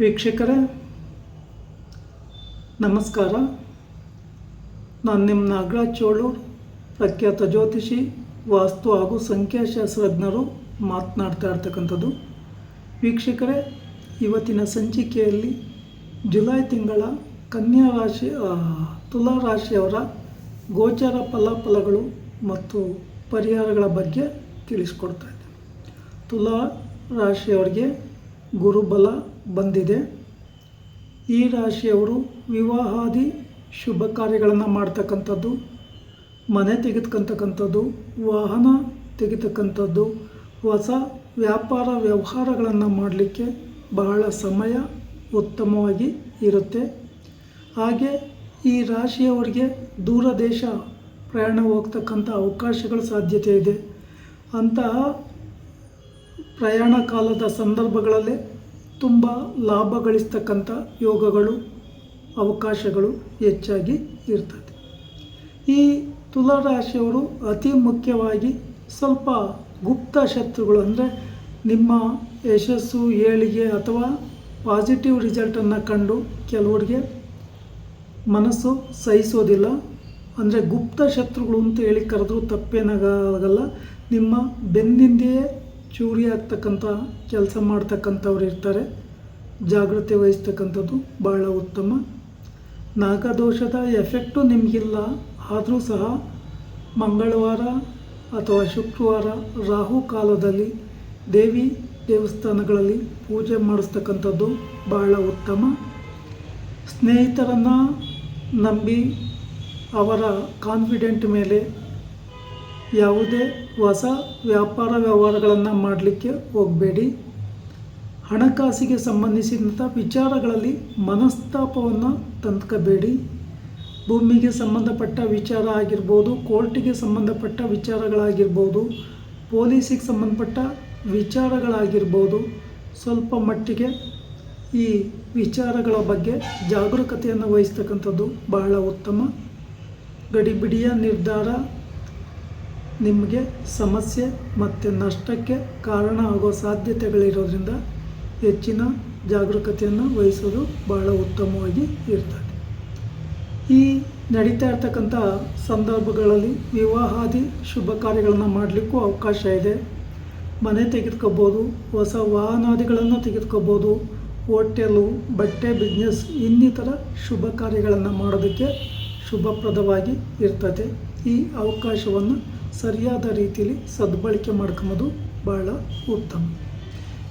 ವೀಕ್ಷಕರೇ, ನಮಸ್ಕಾರ. ನಾನು ನಿಮ್ಮ ನಾಗರಾಜ್ ಚೋಳೂರ್ ಪ್ರಖ್ಯಾತ ಜ್ಯೋತಿಷಿ, ವಾಸ್ತು ಹಾಗೂ ಸಂಖ್ಯಾಶಾಸ್ತ್ರಜ್ಞರು ಮಾತನಾಡ್ತಾ ಇರ್ತಕ್ಕಂಥದ್ದು. ವೀಕ್ಷಕರೇ, ಇವತ್ತಿನ ಸಂಚಿಕೆಯಲ್ಲಿ ಜುಲೈ ತಿಂಗಳ ಕನ್ಯಾ ರಾಶಿ ತುಲಾ ರಾಶಿಯವರ ಗೋಚರ ಫಲಾಫಲಗಳು ಮತ್ತು ಪರಿಹಾರಗಳ ಬಗ್ಗೆ ತಿಳಿಸ್ಕೊಡ್ತಾ ಇದ್ದೇನೆ. ತುಲಾ ರಾಶಿಯವರಿಗೆ ಗುರುಬಲ ಬಂದಿದೆ. ಈ ರಾಶಿಯವರು ವಿವಾಹಾದಿ ಶುಭ ಕಾರ್ಯಗಳನ್ನು ಮಾಡ್ತಕ್ಕಂಥದ್ದು, ಮನೆ ತೆಗೆದುಕೊಂತಕ್ಕಂಥದ್ದು, ವಾಹನ ತೆಗೆತಕ್ಕಂಥದ್ದು, ಹೊಸ ವ್ಯಾಪಾರ ವ್ಯವಹಾರಗಳನ್ನು ಮಾಡಲಿಕ್ಕೆ ಬಹಳ ಸಮಯ ಉತ್ತಮವಾಗಿ ಇರುತ್ತೆ. ಹಾಗೆ ಈ ರಾಶಿಯವರಿಗೆ ದೂರ ದೇಶ ಪ್ರಯಾಣ ಹೋಗ್ತಕ್ಕಂಥ ಅವಕಾಶಗಳ ಸಾಧ್ಯತೆ ಇದೆ. ಅಂತಹ ಪ್ರಯಾಣ ಕಾಲದ ಸಂದರ್ಭಗಳಲ್ಲಿ ತುಂಬ ಲಾಭ ಗಳಿಸ್ತಕ್ಕಂಥ ಯೋಗಗಳು, ಅವಕಾಶಗಳು ಹೆಚ್ಚಾಗಿ ಇರ್ತದೆ. ಈ ತುಲಾ ರಾಶಿಯವರು ಅತಿ ಮುಖ್ಯವಾಗಿ ಸ್ವಲ್ಪ ಗುಪ್ತ ಶತ್ರುಗಳು ಅಂದರೆ ನಿಮ್ಮ ಯಶಸ್ಸು, ಏಳಿಗೆ ಅಥವಾ ಪಾಸಿಟಿವ್ ರಿಸಲ್ಟನ್ನು ಕಂಡು ಕೆಲವರಿಗೆ ಮನಸ್ಸು ಸಹಿಸೋದಿಲ್ಲ. ಅಂದರೆ ಗುಪ್ತ ಶತ್ರುಗಳು ಅಂತ ಹೇಳಿ ಕರೆದ್ರೂ ತಪ್ಪೇನಾಗಲ್ಲ. ನಿಮ್ಮ ಬೆನ್ನಿಂದೆಯೇ ಚೂರಿ ಆಗ್ತಕ್ಕಂಥ ಕೆಲಸ ಮಾಡ್ತಕ್ಕಂಥವ್ರು ಇರ್ತಾರೆ. ಜಾಗ್ರತೆ ವಹಿಸ್ತಕ್ಕಂಥದ್ದು ಬಹಳ ಉತ್ತಮ. ನಾಗದೋಷದ ಎಫೆಕ್ಟು ನಿಮಗಿಲ್ಲ. ಆದರೂ ಸಹ ಮಂಗಳವಾರ ಅಥವಾ ಶುಕ್ರವಾರ ರಾಹು ಕಾಲದಲ್ಲಿ ದೇವಿ ದೇವಸ್ಥಾನಗಳಲ್ಲಿ ಪೂಜೆ ಮಾಡಿಸ್ತಕ್ಕಂಥದ್ದು ಬಹಳ ಉತ್ತಮ. ಸ್ನೇಹಿತರನ್ನು ನಂಬಿ ಅವರ ಕಾನ್ಫಿಡೆಂಟ್ ಮೇಲೆ ಯಾವುದೇ ಹೊಸ ವ್ಯಾಪಾರ ವ್ಯವಹಾರಗಳನ್ನು ಮಾಡಲಿಕ್ಕೆ ಹೋಗಬೇಡಿ. ಹಣಕಾಸಿಗೆ ಸಂಬಂಧಿಸಿದಂಥ ವಿಚಾರಗಳಲ್ಲಿ ಮನಸ್ತಾಪವನ್ನು ತಂದ್ಕೋಬೇಡಿ. ಭೂಮಿಗೆ ಸಂಬಂಧಪಟ್ಟ ವಿಚಾರ ಆಗಿರ್ಬೋದು, ಕೋರ್ಟಿಗೆ ಸಂಬಂಧಪಟ್ಟ ವಿಚಾರಗಳಾಗಿರ್ಬೋದು, ಪೊಲೀಸಿಗೆ ಸಂಬಂಧಪಟ್ಟ ವಿಚಾರಗಳಾಗಿರ್ಬೋದು, ಸ್ವಲ್ಪ ಮಟ್ಟಿಗೆ ಈ ವಿಚಾರಗಳ ಬಗ್ಗೆ ಜಾಗರೂಕತೆಯನ್ನು ವಹಿಸ್ತಕ್ಕಂಥದ್ದು ಬಹಳ ಉತ್ತಮ. ಗಡಿಬಿಡಿಯ ನಿರ್ಧಾರ ನಿಮಗೆ ಸಮಸ್ಯೆ ಮತ್ತು ನಷ್ಟಕ್ಕೆ ಕಾರಣ ಆಗೋ ಸಾಧ್ಯತೆಗಳಿರೋದ್ರಿಂದ ಹೆಚ್ಚಿನ ಜಾಗರೂಕತೆಯನ್ನು ವಹಿಸೋದು ಬಹಳ ಉತ್ತಮವಾಗಿ ಇರ್ತದೆ. ಈ ನಡೀತಾ ಇರ್ತಕ್ಕಂಥ ಸಂದರ್ಭಗಳಲ್ಲಿ ವಿವಾಹಾದಿ ಶುಭ ಕಾರ್ಯಗಳನ್ನು ಮಾಡಲಿಕ್ಕೂ ಅವಕಾಶ ಇದೆ. ಮನೆ ತೆಗೆದುಕೋಬೋದು, ಹೊಸ ವಾಹನಾದಿಗಳನ್ನು ತೆಗೆದುಕೋಬೋದು, ಹೋಟೆಲು, ಬಟ್ಟೆ, ಬಿಸ್ನೆಸ್, ಇನ್ನಿತರ ಶುಭ ಕಾರ್ಯಗಳನ್ನು ಮಾಡೋದಕ್ಕೆ ಶುಭಪ್ರದವಾಗಿ ಇರ್ತದೆ. ಈ ಅವಕಾಶವನ್ನು ಸರಿಯಾದ ರೀತಿಯಲ್ಲಿ ಸದ್ಬಳಕೆ ಮಾಡ್ಕೊಂಬೋದು ಭಾಳ ಉತ್ತಮ.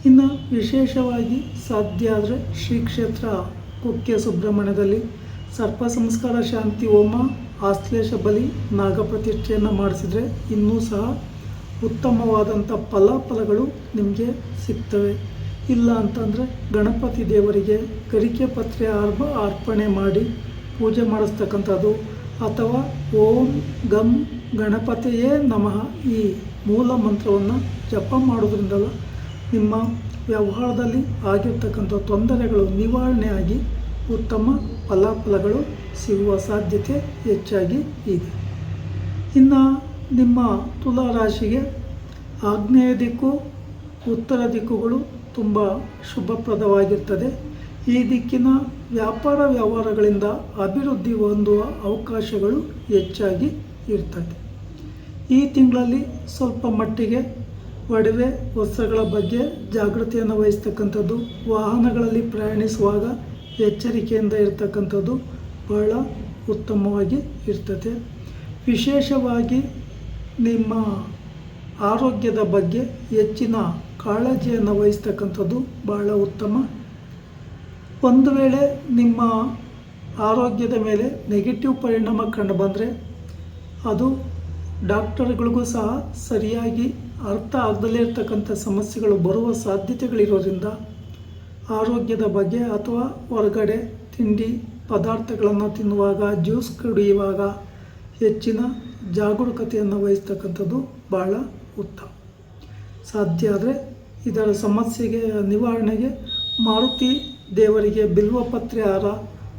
ಇನ್ನು ವಿಶೇಷವಾಗಿ ಸಾಧ್ಯ ಆದರೆ ಶ್ರೀ ಕ್ಷೇತ್ರ ಕುಕ್ಕೆ ಸುಬ್ರಹ್ಮಣ್ಯದಲ್ಲಿ ಸರ್ಪ ಸಂಸ್ಕಾರ ಶಾಂತಿ ಹೋಮ ಆಶ್ಲೇಷ ಬಲಿ ನಾಗಪ್ರತಿಷ್ಠೆಯನ್ನು ಮಾಡಿಸಿದರೆ ಇನ್ನೂ ಸಹ ಉತ್ತಮವಾದಂಥ ಫಲಫಲಗಳು ನಿಮಗೆ ಸಿಗ್ತವೆ. ಇಲ್ಲ ಅಂತಂದರೆ ಗಣಪತಿ ದೇವರಿಗೆ ಗರಿಕೆ ಪತ್ರೆ ಅರ್ಪ ಅರ್ಪಣೆ ಮಾಡಿ ಪೂಜೆ ಮಾಡಿಸ್ತಕ್ಕಂಥದ್ದು ಅಥವಾ ಓಂ ಗಂ ಗಣಪತಿಯೇ ನಮಃ ಈ ಮೂಲ ಮಂತ್ರವನ್ನು ಜಪ ಮಾಡೋದ್ರಿಂದಲ ನಿಮ್ಮ ವ್ಯವಹಾರದಲ್ಲಿ ಆಗಿರ್ತಕ್ಕಂಥ ತೊಂದರೆಗಳು ನಿವಾರಣೆಯಾಗಿ ಉತ್ತಮ ಫಲಾಫಲಗಳು ಸಿಗುವ ಸಾಧ್ಯತೆ ಹೆಚ್ಚಾಗಿ ಇದೆ. ಇನ್ನು ನಿಮ್ಮ ತುಲಾ ರಾಶಿಗೆ ಆಗ್ನೇಯ ದಿಕ್ಕು, ಉತ್ತರ ದಿಕ್ಕುಗಳು ತುಂಬ ಶುಭಪ್ರದವಾಗಿರ್ತದೆ. ಈ ದಿಕ್ಕಿನ ವ್ಯಾಪಾರ ವ್ಯವಹಾರಗಳಿಂದ ಅಭಿವೃದ್ಧಿ ಹೊಂದುವ ಅವಕಾಶಗಳು ಹೆಚ್ಚಾಗಿ ಇರ್ತದೆ. ಈ ತಿಂಗಳಲ್ಲಿ ಸ್ವಲ್ಪ ಮಟ್ಟಿಗೆ ಒಡವೆ ವಸ್ತ್ರಗಳ ಬಗ್ಗೆ ಜಾಗೃತಿಯನ್ನು ವಹಿಸ್ತಕ್ಕಂಥದ್ದು, ವಾಹನಗಳಲ್ಲಿ ಪ್ರಯಾಣಿಸುವಾಗ ಎಚ್ಚರಿಕೆಯಿಂದ ಇರತಕ್ಕಂಥದ್ದು ಬಹಳ ಉತ್ತಮವಾಗಿ ಇರ್ತದೆ. ವಿಶೇಷವಾಗಿ ನಿಮ್ಮ ಆರೋಗ್ಯದ ಬಗ್ಗೆ ಹೆಚ್ಚಿನ ಕಾಳಜಿಯನ್ನು ವಹಿಸ್ತಕ್ಕಂಥದ್ದು ಬಹಳ ಉತ್ತಮ ಒಂದು ವೇಳೆ ನಿಮ್ಮ ಆರೋಗ್ಯದ ಮೇಲೆ ನೆಗೆಟಿವ್ ಪರಿಣಾಮ ಕಂಡು ಬಂದರೆ ಅದು ಡಾಕ್ಟರ್ಗಳಿಗೂ ಸಹ ಸರಿಯಾಗಿ ಅರ್ಥ ಆಗದಲ್ಲೇ ಇರತಕ್ಕಂಥ ಸಮಸ್ಯೆಗಳು ಬರುವ ಸಾಧ್ಯತೆಗಳಿರೋದ್ರಿಂದ ಆರೋಗ್ಯದ ಬಗ್ಗೆ ಅಥವಾ ಹೊರಗಡೆ ತಿಂಡಿ ಪದಾರ್ಥಗಳನ್ನು ತಿನ್ನುವಾಗ, ಜ್ಯೂಸ್ ಕುಡಿಯುವಾಗ ಹೆಚ್ಚಿನ ಜಾಗರೂಕತೆಯನ್ನು ವಹಿಸ್ತಕ್ಕಂಥದ್ದು ಭಾಳ ಉತ್ತಮ. ಸಾಧ್ಯ ಆದರೆ ಇದರ ಸಮಸ್ಯೆಗೆ ನಿವಾರಣೆಗೆ ಮಾರುತಿ ದೇವರಿಗೆ ಬಿಲ್ವ ಪತ್ರೆ ಹಾರ,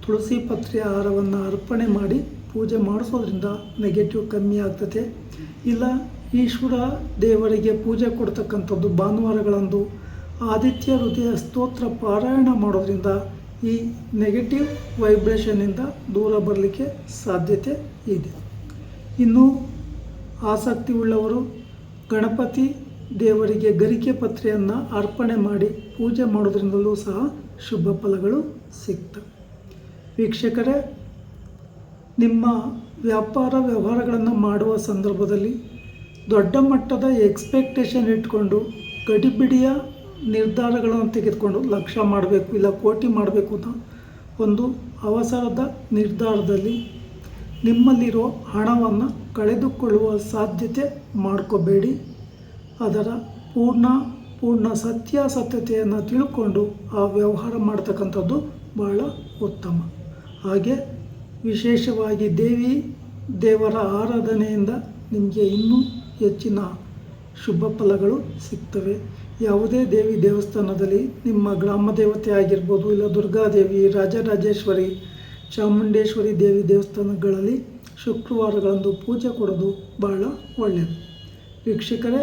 ತುಳಸಿ ಪತ್ರೆ ಹಾರವನ್ನು ಅರ್ಪಣೆ ಮಾಡಿ ಪೂಜೆ ಮಾಡಿಸೋದ್ರಿಂದ ನೆಗೆಟಿವ್ ಕಮ್ಮಿ ಆಗ್ತದೆ. ಇಲ್ಲ, ಈಶ್ವರ ದೇವರಿಗೆ ಪೂಜೆ ಕೊಡ್ತಕ್ಕಂಥದ್ದು ಭಾನುವಾರಗಳಂದು ಆದಿತ್ಯ ಹೃದಯ ಸ್ತೋತ್ರ ಪಾರಾಯಣ ಮಾಡೋದ್ರಿಂದ ಈ ನೆಗೆಟಿವ್ ವೈಬ್ರೇಷನ್ನಿಂದ ದೂರ ಬರಲಿಕ್ಕೆ ಸಾಧ್ಯತೆ ಇದೆ. ಇನ್ನು ಆಸಕ್ತಿ ಉಳ್ಳವರು ಗಣಪತಿ ದೇವರಿಗೆ ಗರಿಕೆ ಪತ್ರೆಯನ್ನು ಅರ್ಪಣೆ ಮಾಡಿ ಪೂಜೆ ಮಾಡೋದ್ರಿಂದಲೂ ಸಹ ಶುಭ ಫಲಗಳು ಸಿಗ್ತವೆ ವೀಕ್ಷಕರೇ, ನಿಮ್ಮ ವ್ಯಾಪಾರ ವ್ಯವಹಾರಗಳನ್ನು ಮಾಡುವ ಸಂದರ್ಭದಲ್ಲಿ ದೊಡ್ಡ ಮಟ್ಟದ ಎಕ್ಸ್ಪೆಕ್ಟೇಷನ್ ಇಟ್ಕೊಂಡು ಗಡಿಬಿಡಿಯ ನಿರ್ಧಾರಗಳನ್ನು ತೆಗೆದುಕೊಂಡು ಲಕ್ಷ ಮಾಡಬೇಕು ಇಲ್ಲ ಕೋಟಿ ಮಾಡಬೇಕು ಅಂತ ಒಂದು ಅವಸರದ ನಿರ್ಧಾರದಲ್ಲಿ ನಿಮ್ಮಲ್ಲಿರೋ ಹಣವನ್ನು ಕಳೆದುಕೊಳ್ಳುವ ಸಾಧ್ಯತೆ ಮಾಡ್ಕೋಬೇಡಿ. ಅದರ ಪೂರ್ಣ ಪೂರ್ಣ ಸತ್ಯಾಸತ್ಯತೆಯನ್ನು ತಿಳ್ಕೊಂಡು ಆ ವ್ಯವಹಾರ ಮಾಡ್ತಕ್ಕಂಥದ್ದು ಬಹಳ ಉತ್ತಮ. ಹಾಗೆ ವಿಶೇಷವಾಗಿ ದೇವಿ, ದೇವರ ಆರಾಧನೆಯಿಂದ ನಿಮಗೆ ಇನ್ನೂ ಹೆಚ್ಚಿನ ಶುಭ ಫಲಗಳು ಸಿಗ್ತವೆ. ಯಾವುದೇ ದೇವಿ ದೇವಸ್ಥಾನದಲ್ಲಿ ನಿಮ್ಮ ಗ್ರಾಮ ದೇವತೆ ಆಗಿರ್ಬೋದು ಇಲ್ಲ ದುರ್ಗಾದೇವಿ, ರಾಜರಾಜೇಶ್ವರಿ, ಚಾಮುಂಡೇಶ್ವರಿ ದೇವಿ ದೇವಸ್ಥಾನಗಳಲ್ಲಿ ಶುಕ್ರವಾರಗಳಂದು ಪೂಜೆ ಕೊಡೋದು ಬಹಳ ಒಳ್ಳೆಯದು ವೀಕ್ಷಕರೇ